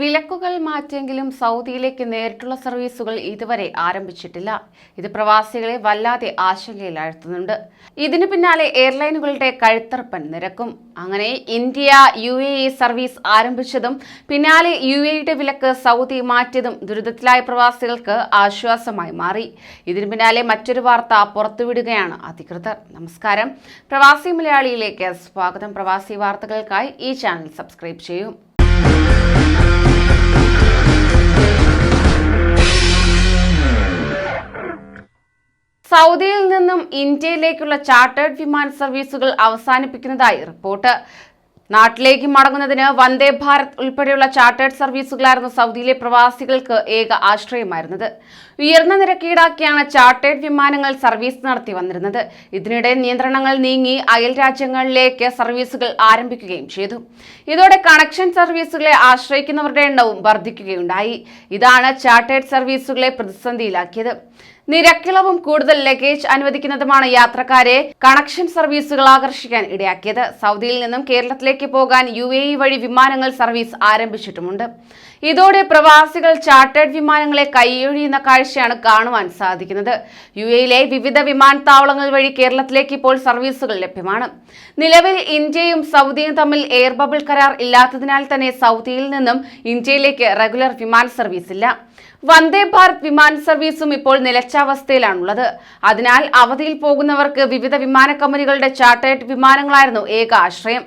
വിലക്കുകൾ മാറ്റിയെങ്കിലും സൗദിയിലേക്ക് നേരിട്ടുള്ള സർവീസുകൾ ഇതുവരെ ആരംഭിച്ചിട്ടില്ല. ഇത് പ്രവാസികളെ വല്ലാതെ ആശങ്കയിലാഴ്ത്തുന്നുണ്ട്. ഇതിനു പിന്നാലെ എയർലൈനുകളുടെ കഴുത്തറപ്പൻ നിരക്കും. അങ്ങനെ ഇന്ത്യ യു എ സർവീസ് ആരംഭിച്ചതും പിന്നാലെ യു എയുടെ വിലക്ക് സൗദി മാറ്റിയതും ദുരിതത്തിലായ പ്രവാസികൾക്ക് ആശ്വാസമായി മാറി. ഇതിനു പിന്നാലെ മറ്റൊരു വാർത്ത പുറത്തുവിടുകയാണ് അധികൃതർ. നമസ്കാരം. പ്രവാസി മലയാളിയിലേക്ക് സ്വാഗതം. പ്രവാസി വാർത്തകൾക്കായി ഈ ചാനൽ സബ്സ്ക്രൈബ് ചെയ്യൂ. സൗദിയിൽ നിന്നും ഇന്ത്യയിലേക്കുള്ള ചാർട്ടേഡ് വിമാന സർവീസുകൾ അവസാനിപ്പിക്കുന്നതായി റിപ്പോർട്ട്. നാട്ടിലേക്ക് മടങ്ങുന്നതിന് വന്ദേ ഭാരത് ഉൾപ്പെടെയുള്ള ചാർട്ടേഡ് സർവീസുകളായിരുന്നു സൗദിയിലെ പ്രവാസികൾക്ക് ഏക ആശ്രയമായിരുന്നത്. ഉയർന്ന നിരക്ക് ഈടാക്കിയാണ് ചാർട്ടേഡ് വിമാനങ്ങൾ സർവീസ് നടത്തി വന്നിരുന്നത്. ഇതിനിടെ നിയന്ത്രണങ്ങൾ നീങ്ങി അയൽ രാജ്യങ്ങളിലേക്ക് സർവീസുകൾ ആരംഭിക്കുകയും ചെയ്തു. ഇതോടെ കണക്ഷൻ സർവീസുകളെ ആശ്രയിക്കുന്നവരുടെ എണ്ണവും വർദ്ധിക്കുകയുണ്ടായി. ഇതാണ് ചാർട്ടേഡ് സർവീസുകളെ പ്രതിസന്ധിയിലാക്കിയത്. നിരക്കിളവും കൂടുതൽ ലഗേജ് അനുവദിക്കുന്നതുമാണ് യാത്രക്കാരെ കണക്ഷൻ സർവീസുകൾ ആകർഷിക്കാൻ ഇടയാക്കിയത്. സൗദിയിൽ നിന്നും കേരളത്തിലേക്ക് പോകാൻ യു എ വഴി വിമാനങ്ങൾ സർവീസ് ആരംഭിച്ചിട്ടുമുണ്ട്. ഇതോടെ പ്രവാസികൾ ചാർട്ടേഡ് വിമാനങ്ങളെ കൈയൊഴിയുന്ന കാഴ്ചയാണ് കാണുവാൻ സാധിക്കുന്നത്. യു എയിലെ വിവിധ വിമാനത്താവളങ്ങൾ വഴി കേരളത്തിലേക്ക് ഇപ്പോൾ സർവീസുകൾ ലഭ്യമാണ്. നിലവിൽ ഇന്ത്യയും സൗദിയും തമ്മിൽ എയർ ബബിൾ കരാർ ഇല്ലാത്തതിനാൽ തന്നെ സൗദിയിൽ നിന്നും ഇന്ത്യയിലേക്ക് റെഗുലർ വിമാന സർവീസ് ഇല്ല. വന്ദേ ഭാരത് വിമാന സർവീസും ഇപ്പോൾ നിലച്ചാവസ്ഥയിലാണുള്ളത്. അതിനാൽ അവധിയിൽ പോകുന്നവർക്ക് വിവിധ വിമാന കമ്പനികളുടെ ചാർട്ടേഡ് വിമാനങ്ങളായിരുന്നു ഏക ആശ്രയം.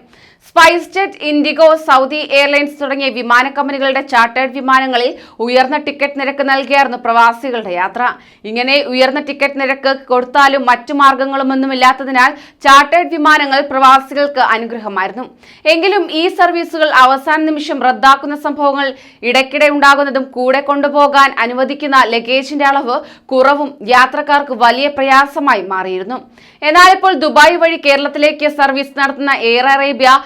Spice jet IndiGo Saudi airlines തുടങ്ങിയ വിമാന കമ്പനികളുടെ ചാർട്ടേഡ് വിമാനങ്ങളിൽ ഉയർന്ന ടിക്കറ്റ് നിരക്ക് നൽകിയായിരുന്നു പ്രവാസികളുടെ യാത്ര. ഇങ്ങനെ ഉയർന്ന ടിക്കറ്റ് നിരക്ക് കൊടുത്താലും മറ്റു മാർഗങ്ങളുമൊന്നുമില്ലാത്തതിനാൽ ചാർട്ടേഡ് വിമാനങ്ങൾ പ്രവാസികൾക്ക് അനുഗ്രഹമായിരുന്നു. എങ്കിലും ഈ സർവീസുകൾ അവസാന നിമിഷം റദ്ദാക്കുന്ന സംഭവങ്ങൾ ഇടയ്ക്കിടെ ഉണ്ടാകുന്നതും കൂടെ കൊണ്ടുപോകാൻ അനുവദിക്കുന്ന ലഗേജിന്റെ അളവ് കുറവും യാത്രക്കാർക്ക് വലിയ പ്രയാസമായി മാറിയിരുന്നു. എന്നാൽ ഇപ്പോൾ ദുബായ് വഴി കേരളത്തിലേക്ക് സർവീസ് നടത്തുന്ന എയർ അറേബ്യ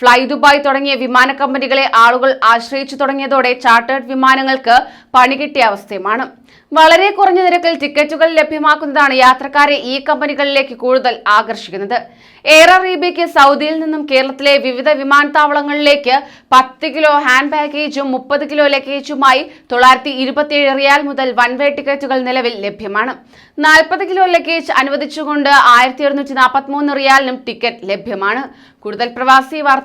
ഫ്ലൈ ദുബായ് തുടങ്ങിയ വിമാന കമ്പനികളെ ആളുകൾ ആശ്രയിച്ചു തുടങ്ങിയതോടെ ചാർട്ടേഡ് വിമാനങ്ങൾക്ക് പണി കിട്ടിയ അവസ്ഥയുമാണ്. വളരെ കുറഞ്ഞ നിരക്കിൽ ടിക്കറ്റുകൾ ലഭ്യമാക്കുന്നതാണ് യാത്രക്കാരെ ഈ കമ്പനികളിലേക്ക് കൂടുതൽ ആകർഷിക്കുന്നത്. എയർ അറേബ്യയ്ക്ക് സൗദിയിൽ നിന്നും കേരളത്തിലെ വിവിധ വിമാനത്താവളങ്ങളിലേക്ക് പത്ത് കിലോ ഹാൻഡ് ബാഗേജും മുപ്പത് കിലോ ലഗേജുമായി തൊള്ളായിരത്തി ഇരുപത്തിയേഴ് റിയാൽ മുതൽ വൺ വേ ടിക്കറ്റുകൾ നിലവിൽ ലഭ്യമാണ്. നാൽപ്പത് കിലോ ലഗേജ് അനുവദിച്ചുകൊണ്ട് ആയിരത്തി ഒരുന്നൂറ്റി നാൽപ്പത്തിമൂന്ന് റിയാലിനും ടിക്കറ്റ് ലഭ്യമാണ്. കൂടുതൽ പ്രവാസി